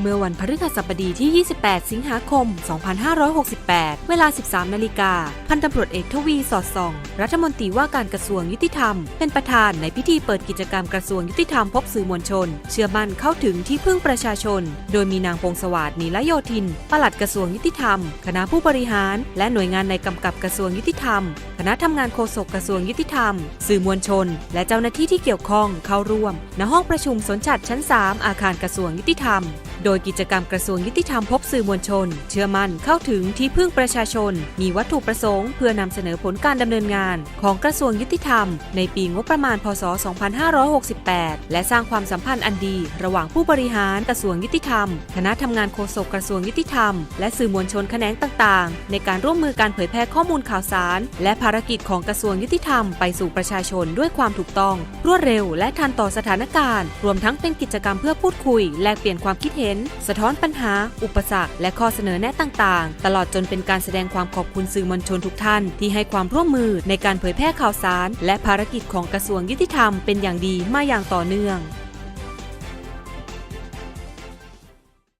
เมื่อวันพฤหัสบดีที่ 28 สิงหาคม 2568 เวลา 13 นาฬิกา พันตำรวจเอกทวีสอดส่อง รัฐมนตรีว่าการกระทรวงยุติธรรม เป็นประธานในพิธีเปิดกิจกรรมกระทรวงยุติธรรมพบสื่อมวลชน เชื่อมั่นเข้าถึงที่พึ่งประชาชน โดยมีนางพงศวาสดนีละโยธิน ปลัดกระทรวงยุติธรรม คณะผู้บริหาร และหน่วยงานในกำกับกระทรวงยุติธรรม คณะทำงานโฆษกกระทรวงยุติธรรม สื่อมวลชน และเจ้าหน้าที่ที่เกี่ยวข้องเข้าร่วม ณห้องประชุมสนชัดชั้น 3 อาคารกระทรวงยุติธรรม โดยกิจกรรมกระทรวงยุติธรรมพบสื่อมวลชน เชื่อมั่นเข้าถึงที่พึ่งประชาชน มีวัตถุประสงค์เพื่อนำเสนอผลการดำเนินงาน ของกระทรวงยุติธรรม ในปีงบประมาณ พศ 2568 และสร้างความสัมพันธ์อันดี ระหว่างผู้บริหารกระทรวงยุติธรรม คณะทำงานโฆษกกระทรวงยุติธรรม และสื่อมวลชนแขนงต่างๆ ในการร่วมมือการเผยแพร่ข้อมูลข่าวสาร และภารกิจของกระทรวงยุติธรรม ไปสู่ประชาชนด้วยความถูกต้อง รวดเร็ว และทันต่อสถานการณ์ รวมทั้งเป็นกิจกรรมเพื่อพูดคุย แลกเปลี่ยนความคิดเห็นห็น สะท้อนปัญหา อุปสรรค และข้อเสนอแนะต่างๆ ตลอดจนเป็นการแสดงความขอบคุณสื่อมวลชนทุกท่าน ที่ให้ความร่วมมือในการเผยแพร่ข่าวสาร และภารกิจของกระทรวงยุติธรรมเป็นอย่างดีมาอย่างต่อเนื่อง